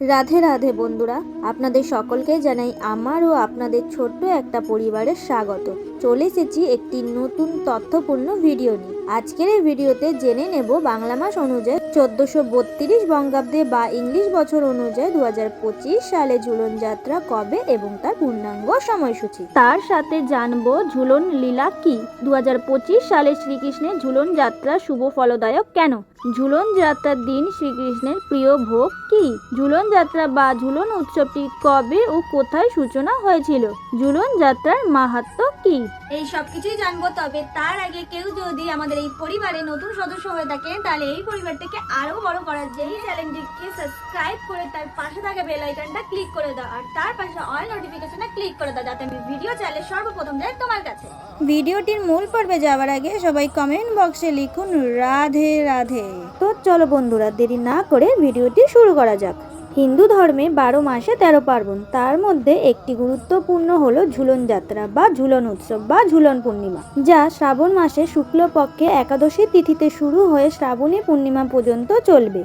রাধে রাধে বন্ধুরা, আপনাদের সকলকে জানাই আমার ও আপনাদের ছোট্ট একটা পরিবারের স্বাগত। চলে এসেছি একটি নতুন তথ্যপূর্ণ ভিডিও নিয়ে। আজকের এই ভিডিওতে জেনে নেব বাংলা মাস অনুযায়ী চোদ্দশো বত্রিশ বঙ্গাব্দে বা ইংলিশ বছর অনুযায়ী দু হাজার পঁচিশ সালে ঝুলন যাত্রা কবে এবং তার পূর্ণাঙ্গ সময়সূচি? তার সাথে জানব ঝুলন লীলা কি? দু হাজার পঁচিশ সালে শ্রীকৃষ্ণের ঝুলন যাত্রা শুভ ফলদায়ক কেন? ঝুলন যাত্রার দিন শ্রীকৃষ্ণের প্রিয় ভোগ কি? ঝুলন যাত্রা বা ঝুলন উৎসবটি কবে ও কোথায় সূচনা হয়েছিল? ঝুলন যাত্রার মাহাত্ম কি? এই সব কিছুই জানব, তবে তার আগে কেউ যদি আমাদের এই পরিবারে নতুন সদস্য হয়ে থাকে, তাহলে এই পরিবারটাকে আরও বড় করার জন্য চ্যানেলটিকে সাবস্ক্রাইব করে তার পাশে থাকা বেল আইকনটা ক্লিক করে দাও, আর তার পাশে অল নোটিফিকেশনটা ক্লিক করে দাও, যাতে আমি ভিডিও চাইলে সর্বপ্রথম যায় তোমার কাছে। ভিডিওটির মূল পর্বে যাওয়ার আগে সবাই কমেন্ট বক্সে লিখুন রাধে রাধে। তো চলো বন্ধুরা, দেরি না করে ভিডিওটি শুরু করা যাক। হিন্দু ধর্মে বারো মাসে তেরো পার্বণ। তার মধ্যে একটি গুরুত্বপূর্ণ হলো ঝুলন যাত্রা বা ঝুলন উৎসব বা ঝুলন পূর্ণিমা, যা শ্রাবণ মাসে শুক্লপক্ষে একাদশী তিথিতে শুরু হয়ে শ্রাবণী পূর্ণিমা পর্যন্ত চলবে।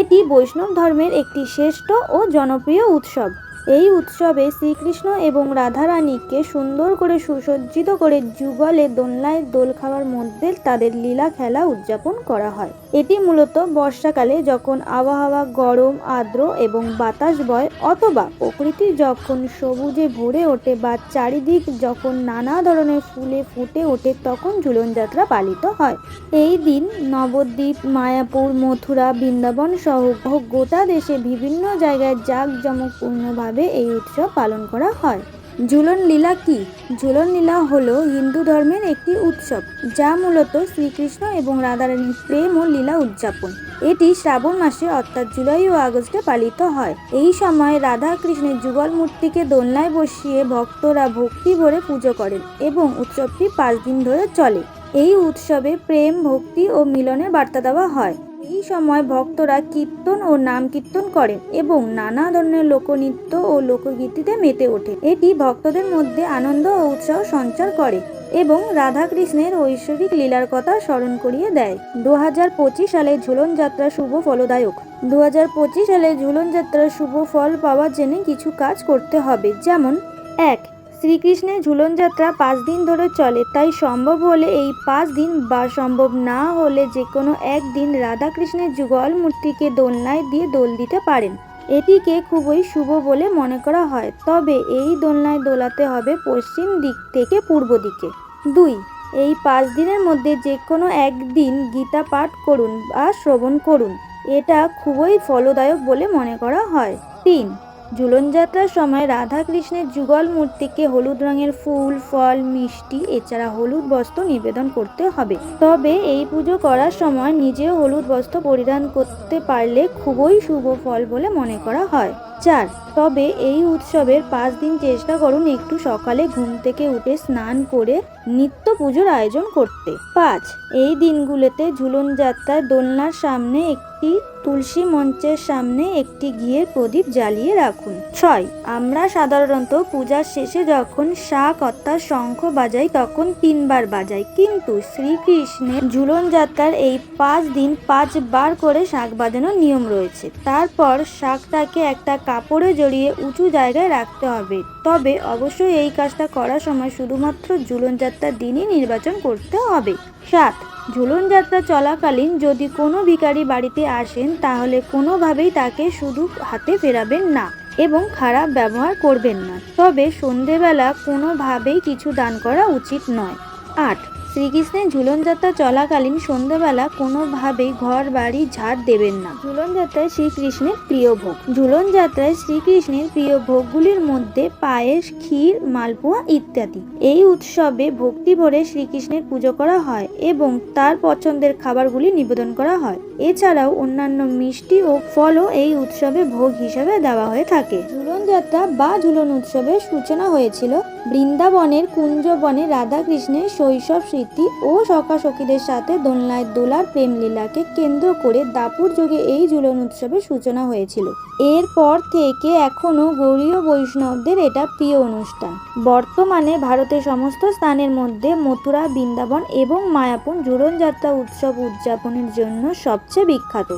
এটি বৈষ্ণব ধর্মের একটি শ্রেষ্ঠ ও জনপ্রিয় উৎসব। এই উৎসবে শ্রীকৃষ্ণ এবং রাধারানীকে সুন্দর করে সুসজ্জিত করে যুগলে দোলনায় দোল খাওয়ার মধ্যে তাদের লীলা খেলা উদযাপন করা হয়। এটি মূলত বর্ষাকালে যখন আবহাওয়া গরম, আর্দ্র এবং বাতাস বয় অথবা প্রকৃতি যখন সবুজে ভরে ওঠে বা চারিদিক যখন নানা ধরনের ফুলে ফুটে ওঠে, তখন ঝুলন যাত্রা পালিত হয়। এই দিন নবদ্বীপ, মায়াপুর, মথুরা, বৃন্দাবন সহ গোটা দেশে বিভিন্ন জায়গায় জাঁকজমকপূর্ণভাবে এই উৎসব পালন করা হয়। ঝুলন লীলা কি? ঝুলন লীলা হলো হিন্দু ধর্মের একটি উৎসব, যা মূলত শ্রীকৃষ্ণ এবং রাধারানীর প্রেম ও লীলা উদযাপন। এটি শ্রাবণ মাসে, অর্থাৎ জুলাই ও আগস্টে পালিত হয়। এই সময় রাধা কৃষ্ণের যুগল মূর্তিকে দোলনায় বসিয়ে ভক্তরা ভক্তি ভরে পুজো করেন এবং উৎসবটি পাঁচ দিন ধরে চলে। এই উৎসবে প্রেম, ভক্তি ও মিলনের বার্তা দেওয়া হয়। এই সময় ভক্তরা কীর্তন ও নাম কীর্তন করেন এবং নানা ধরনের লোকনৃত্য ও লোকগীতিতে মেতে ওঠে। এটি ভক্তদের মধ্যে আনন্দ ও উৎসাহ সঞ্চার করে এবং রাধাকৃষ্ণের ঐশ্বরিক লীলার কথা স্মরণ করিয়ে দেয়। দু হাজার পঁচিশ সালে ঝুলন যাত্রা শুভ ফলদায়ক। দু হাজার পঁচিশ সালে ঝুলন যাত্রার শুভ ফল পাওয়ার জন্য কিছু কাজ করতে হবে। যেমন, এক শ্রীকৃষ্ণের ঝুলন যাত্রা পাঁচ দিন ধরে চলে। তাই সম্ভব হলে এই পাঁচ দিন বা সম্ভব না হলে যে কোনো একদিন রাধাকৃষ্ণের যুগল মূর্তিকে দোলনায় দিয়ে দোল দিতে পারেন। এটিকে খুবই শুভ বলে মনে করা হয়। তবে এই দোলনায় দোলাতে হবে পশ্চিম দিক থেকে পূর্ব দিকে। দুই, এই পাঁচ দিনের মধ্যে যে কোনো একদিন গীতা পাঠ করুন বা শ্রবণ করুন। এটা খুবই ফলদায়ক বলে মনে করা হয়। তিন ঝুলন যাত্রার সময় রাধা কৃষ্ণের যুগল মূর্তিকে হলুদ রঙের ফুল, ফল, মিষ্টি, এছাড়া হলুদ বস্ত্র নিবেদন করতে হবে। তবে এই পুজো করার সময় নিজেও হলুদ বস্ত্র পরিধান করতে পারলে খুবই শুভ ফল বলে মনে করা হয়। চার, তবে এই উৎসবের পাঁচ দিন চেষ্টা করুন একটু সকালে ঘুম থেকে উঠে স্নান করে নিত্য পুজোর আয়োজন করতে। পাঁচ, এই দিনগুলোতে ঝুলন যাত্রায় দোলনার সামনে একটি তুলসী মঞ্চের সামনে একটি ঘিয়ের প্রদীপ জ্বালিয়ে রাখুন। ছয়, আমরা সাধারণত পূজার শেষে যখন শাক অর্থাৎ শঙ্খ বাজাই, তখন তিনবার বাজাই। কিন্তু শ্রীকৃষ্ণের ঝুলন যাত্রার এই পাঁচ দিন পাঁচবার করে শাক বাজানোর নিয়ম রয়েছে। তারপর শাকটাকে একটা কাপড়ে জড়িয়ে উঁচু জায়গায় রাখতে হবে। তবে অবশ্যই এই কাজটা করার সময় শুধুমাত্র ঝুলন যাত্রার দিনই নির্বাচন করতে হবে। সাত, ঝুলন যাত্রা চলাকালীন যদি কোনো ভিখারি বাড়িতে আসেন তাহলে কোনোভাবেই তাকে শুধু হাতে ফেরাবেন না এবং খারাপ ব্যবহার করবেন না। তবে সন্ধেবেলা কোনোভাবেই কিছু দান করা উচিত নয়। আট, শ্রীকৃষ্ণের ঝুলন যাত্রা চলাকালীন সন্ধ্যাবেলা কোনোভাবেই ঘর বাড়ি ঝাড় দেবেন না। ঝুলন যাত্রায় শ্রীকৃষ্ণের প্রিয় ভোগ। ঝুলন যাত্রায় শ্রীকৃষ্ণের প্রিয় ভোগগুলির মধ্যে পায়েস, ক্ষীর, মালপোয়া ইত্যাদি। এই উৎসবে ভক্তি ভরে শ্রীকৃষ্ণের পুজো করা হয় এবং তার পছন্দের খাবারগুলি নিবেদন করা হয়। এছাড়াও অন্যান্য মিষ্টি ও ফলও এই উৎসবে ভোগ হিসাবে দেওয়া হয়ে থাকে। ঝুলন যাত্রা বা ঝুলন উৎসবের সূচনা হয়েছিল বৃন্দাবনের কুঞ্জবনে রাধাকৃষ্ণের শৈশব স্মৃতি ও সখা সখীদের সাথে দোলনায় দোলার প্রেমলীলাকে কেন্দ্র করে দাপুর যুগে এই ঝুলন উৎসবের সূচনা হয়েছিল। এরপর থেকে এখনও গৌরীয় বৈষ্ণবদের এটা প্রিয় অনুষ্ঠান। বর্তমানে ভারতের সমস্ত স্থানের মধ্যে মথুরা, বৃন্দাবন এবং মায়াপুর ঝুলন যাত্রা উৎসব উদযাপনের জন্য সবচেয়ে বিখ্যাত।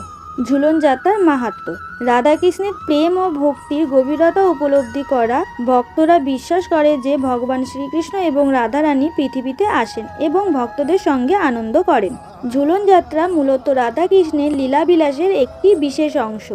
ঝুলন যাত্রার মাহাত্ম। রাধাকৃষ্ণের প্রেম ও ভক্তির গভীরতা উপলব্ধি করা ভক্তরা বিশ্বাস করে যে ভগবান শ্রীকৃষ্ণ এবং রাধারানী পৃথিবীতে আসেন এবং ভক্তদের সঙ্গে আনন্দ করেন। ঝুলন যাত্রা মূলত রাধাকৃষ্ণের লীলা বিলাসের একটি বিশেষ অংশ।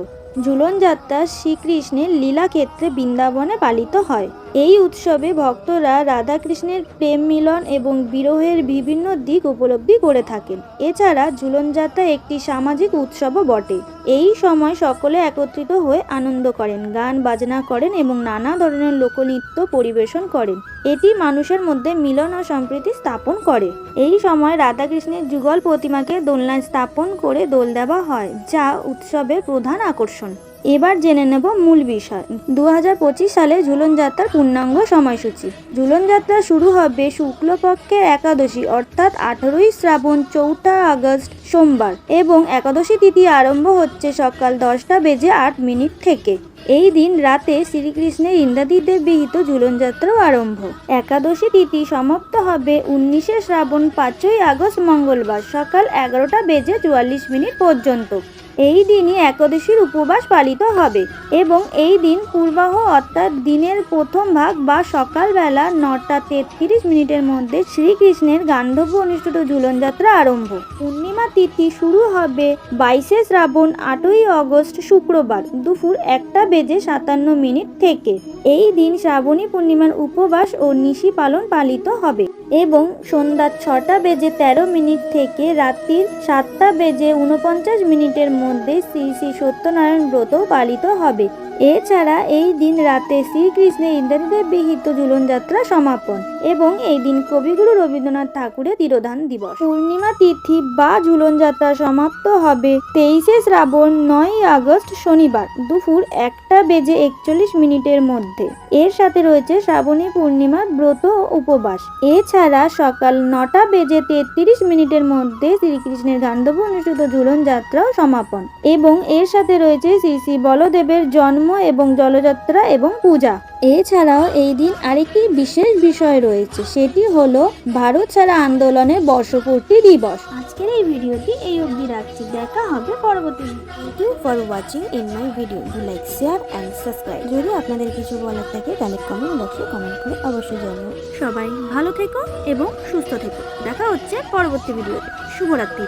ঝুলন যাত্রা শ্রীকৃষ্ণের লীলাক্ষেত্রে বৃন্দাবনে পালিত হয়। এই উৎসবে ভক্তরা রাধাকৃষ্ণের প্রেম মিলন এবং বিরহের বিভিন্ন দিক উপলব্ধি করে থাকেন। এছাড়া ঝুলন যাত্রা একটি সামাজিক উৎসবও বটে। এই সময় সকলে একত্রিত হয়ে আনন্দ করেন, গান বাজনা করেন এবং নানা ধরনের লোকনৃত্য পরিবেশন করেন। এটি মানুষের মধ্যে মিলন ও সম্প্রীতি স্থাপন করে। এই সময় রাধাকৃষ্ণের যুগল প্রতিমাকে দোলনায় স্থাপন করে দোল দেওয়া হয়, যা উৎসবের প্রধান আকর্ষণ। এবার জেনে নেব মূল বিষয়। দু হাজার পঁচিশ সালে ঝুলন যাত্রার পূর্ণাঙ্গ সময়সূচি। ঝুলন যাত্রা শুরু হবে শুক্লপক্ষের একাদশী, অর্থাৎ আঠারোই শ্রাবণ চৌঠা আগস্ট সোমবার এবং একাদশী তিথি আরম্ভ হচ্ছে সকাল দশটা বেজে আট মিনিট থেকে। এই দিন রাতে শ্রীকৃষ্ণের ইন্দ্রাদিদেব বিহিত ঝুলনযাত্রাও আরম্ভ। একাদশী তিথি সমাপ্ত হবে উনিশে শ্রাবণ পাঁচই আগস্ট মঙ্গলবার সকাল এগারোটা বেজে চুয়াল্লিশ মিনিট পর্যন্ত। এই দিনই একাদশীর উপবাস পালিত হবে এবং এই দিন পূর্বাহ অর্থাৎ দিনের প্রথম ভাগ বা সকালবেলা নটা তেত্রিশ মিনিটের মধ্যে শ্রীকৃষ্ণের গান্ধর্ব অনুষ্ঠিত ঝুলনযাত্রা আরম্ভ। পূর্ণিমা তিথি শুরু হবে বাইশে শ্রাবণ, আটই অগস্ট, শুক্রবার দুপুর একটা বেজে সাতান্ন মিনিট থেকে। এই দিন শ্রাবণী পূর্ণিমার উপবাস ও নিশি পালন পালিত হবে। এবং সন্ধ্যা ছটা বেজে তেরো মিনিট থেকে রাত্রির সাতটা বেজে উনপঞ্চাশ মিনিটের মধ্যে শ্রী শ্রী সত্যনারায়ণ ব্রত পালিত হবে। এছাড়া এই দিন রাতে শ্রীকৃষ্ণের ইন্দ্রদেব বিহিত ঝুলনযাত্রা সমাপন এবং এই দিন কবিগুরু রবীন্দ্রনাথ ঠাকুরের তিরোধান দিবস। পূর্ণিমা তিথি বা ঝুলনযাত্রা সমাপ্ত হবে তেইশে শ্রাবণ নয় আগস্ট শনিবার দুপুর একটা বেজে একচল্লিশ মিনিটের মধ্যে। এর সাথে রয়েছে শ্রাবণী পূর্ণিমার ব্রত ও উপবাস। এছাড়া সকাল নটা বেজে তেত্রিশ মিনিটের মধ্যে শ্রীকৃষ্ণের গান্ধব অনুষ্ঠিত ঝুলন যাত্রাও সমাপন। এবং এর সাথে রয়েছে শ্রী শ্রী বলদেবের জন্ম এবং জলযাত্রা এবং পূজা। এছাড়াও এই দিন আরেকটি বিশেষ বিষয় রয়েছে সেটি হলো ভারত ছাড়া আন্দোলনের বর্ষপূর্তি দিবস। আজকের এই ভিডিওটি এই অবধি রাখছি দেখা হবে পরবর্তী thank you for watching in my video do like share and subscribe যদি আপনাদের কিছু বলার থাকে তাহলে কমেন্ট বক্সে কমেন্ট করে অবশ্যই জানাবেন সবাই ভালো থেকো এবং সুস্থ থেকো। দেখা হচ্ছে পরবর্তী ভিডিওতে। শুভরাত্রি।